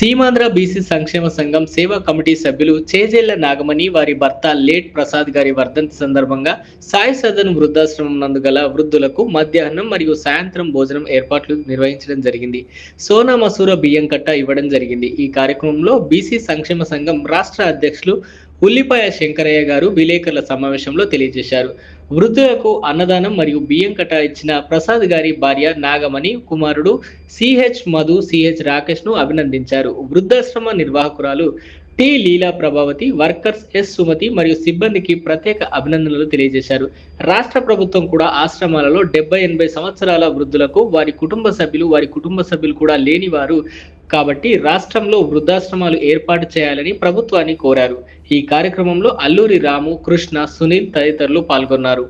Seemandhra BC సంక్షేమ సంఘం సేవా కమిటీ సభ్యులు చేజేళ్ళ నాగమణి వారి భర్త లేట్ ప్రసాద్ గారి వర్ధంతి సందర్భంగా సాయి సదన్ వృద్ధాశ్రమం నందు గల వృద్ధులకు మధ్యాహ్నం మరియు సాయంత్రం భోజనం ఏర్పాట్లు నిర్వహించడం జరిగింది. సోనా మసూర బియ్యం కట్ట ఇవ్వడం జరిగింది. ఈ కార్యక్రమంలో బీసీ సంక్షేమ సంఘం రాష్ట్ర అధ్యక్షులు ఉల్లిపాయ శంకరయ్య గారు విలేకరుల సమావేశంలో తెలియజేశారు. వృద్ధులకు అన్నదానం మరియు బియ్యం కట్ట ఇచ్చిన ప్రసాద్ గారి భార్య నాగమణి కుమారుడు సిహెచ్ మధు సిహెచ్ రాకేష్ను అభినందించారు. వృద్ధాశ్రమ నిర్వాహకురాలు T Leela Prabhavathi workers S Sumathi మరియు సిబ్బందికి ప్రత్యేక అభినందనలు తెలియజేశారు. రాష్ట్ర ప్రభుత్వం కూడా ఆశ్రమాలలో డెబ్బై ఎనభై సంవత్సరాల వృద్ధులకు వారి కుటుంబ సభ్యులు వారి కుటుంబ సభ్యులు కూడా లేని వారు కాబట్టి రాష్ట్రంలో వృద్ధాశ్రమాలు ఏర్పాటు చేయాలని ప్రభుత్వాన్ని కోరారు. ఈ కార్యక్రమంలో అల్లూరి రాము కృష్ణ సునీల్ తదితరులు పాల్గొన్నారు.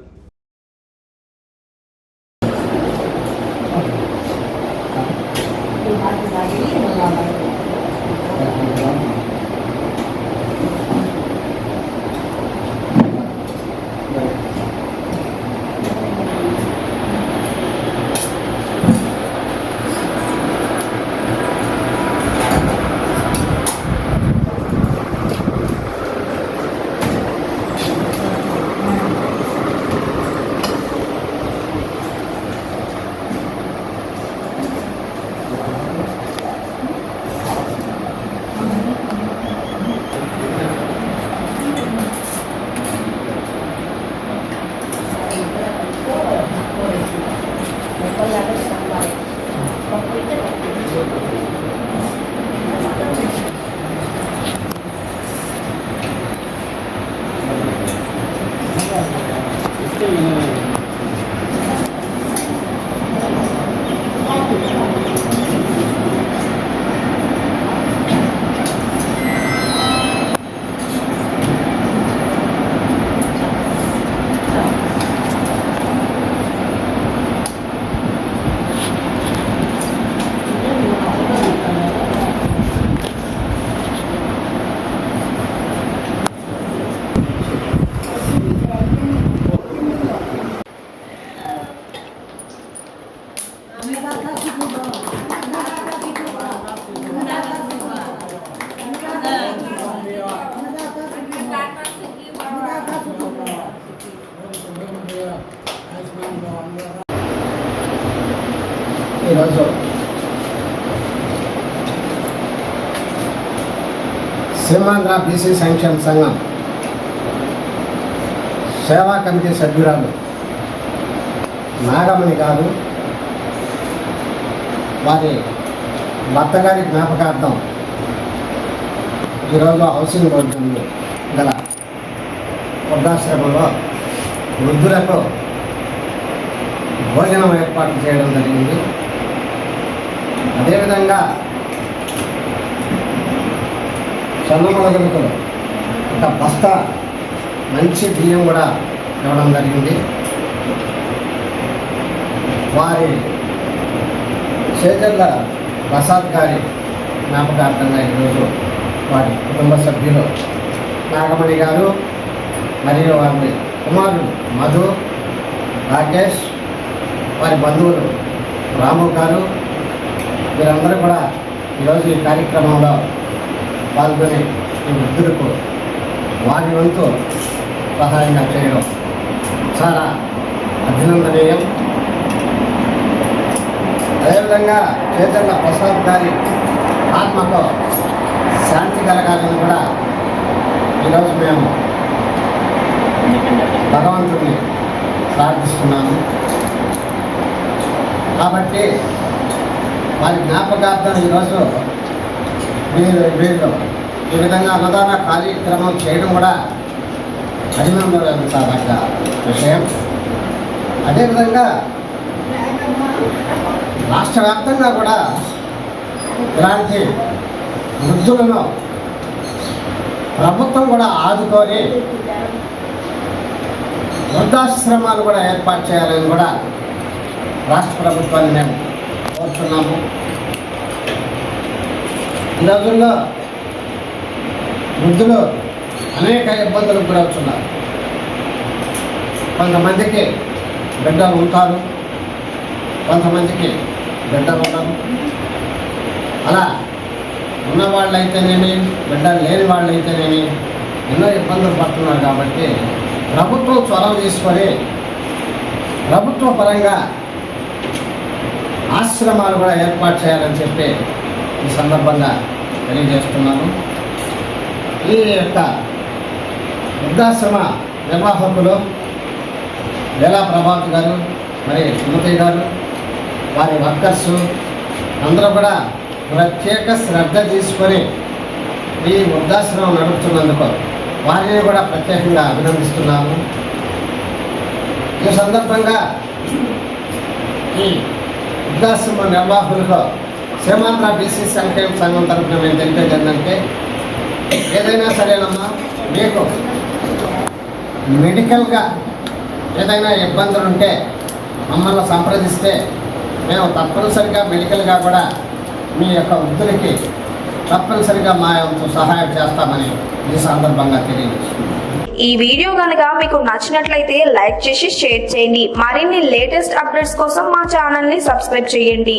ఈరోజు సీమాంధ్ర బీసీ సంక్షేమ సంఘం సేవా కమిటీ సభ్యురాలు నాగమణి గారు వారి భర్త గారి జ్ఞాపకార్థం ఈరోజు హౌసింగ్ బోర్డు గల వృద్ధాశ్రమంలో వృద్ధులకు భోజనం ఏర్పాటు చేయడం జరిగింది. అదేవిధంగా సన్నమొలగలకు ఒక బస్తా మంచి బియ్యం కూడా ఇవ్వడం జరిగింది. వారి చేజర్ల ప్రసాద్ గారి జ్ఞాపకార్థంగా ఈరోజు వారి కుటుంబ సభ్యులు నాగమణి గారు మరియు వారి కుమారుడు మధు రాకేష్ వారి బంధువులు రాము గారు. వీరందరూ కూడా ఈరోజు ఈ కార్యక్రమంలో పాల్గొని ఈ వృద్ధులకు వారి వంతు సహాయంగా చేయడం చాలా అభినందనీయం. అదేవిధంగా చైతన్య ప్రసాద్ గారి ఆత్మకు శాంతి కలగాలని కూడా ఈరోజు మేము భగవంతుడిని ప్రార్థిస్తున్నాము. కాబట్టి వారి జ్ఞాపకార్థం ఈరోజు వీరు వీళ్ళు ఈ విధంగా అన్నదాన కార్యక్రమం చేయడం కూడా అభినందనదగ్గ విషయం. అదేవిధంగా రాష్ట్ర వ్యాప్తంగా కూడా ఇలాంటి వృద్ధులను ప్రభుత్వం కూడా ఆదుకొని వృద్ధాశ్రమాలు కూడా ఏర్పాటు చేయాలని కూడా రాష్ట్ర ప్రభుత్వాన్ని మేము కోరుతున్నాము. ఈ రోజుల్లో వృద్ధులు అనేక ఇబ్బందులకు గురవుతున్నారు కొంతమందికి బిడ్డలు ఉంటారు. కొంతమందికి బిడ్డలు ఉండరు. అలా ఉన్న వాళ్ళైతేనేమి బిడ్డలు లేని వాళ్ళైతేనేమి ఎన్నో ఇబ్బందులు పడుతున్నారు కాబట్టి ప్రభుత్వం చొరవ తీసుకొని ప్రభుత్వ పరంగా ఆశ్రమాలు కూడా ఏర్పాటు చేయాలని చెప్పి ఈ సందర్భంగా తెలియజేస్తున్నాను. ఈ యొక్క వృద్ధాశ్రమ నిర్వాహకులు వేలా ప్రభాత్ గారు మరి సుమతి గారు వారి వర్కర్స్ అందరూ కూడా ప్రత్యేక శ్రద్ధ తీసుకొని ఈ వృద్ధాశ్రమం నడుపుతున్నందుకు వారిని కూడా ప్రత్యేకంగా అభినందిస్తున్నాము. ఈ సందర్భంగా ఈ వృద్ధాశ్రమ నిర్వాహకులకు సీమాంధ్ర బీసీ సంక్షేమ సంఘం తరఫున మేము తెలిపేది ఏంటంటే ఏదైనా సరేనమ్మా మీకు మెడికల్గా ఏదైనా ఇబ్బందులు ఉంటే మమ్మల్ని సంప్రదిస్తే మేము తప్పనిసరిగా మెడికల్గా కూడా మీ యొక్క వృద్ధులకి తప్పనిసరిగా మా యొక్క సహాయం చేస్తామని ఈ సందర్భంగా తెలియజేస్తున్నాం. ఈ వీడియో కనుక మీకు నచ్చినట్లయితే లైక్ చేసి షేర్ చేయండి. మరిన్ని లేటెస్ట్ అప్డేట్స్ కోసం మా ఛానల్ని సబ్స్క్రైబ్ చేయండి.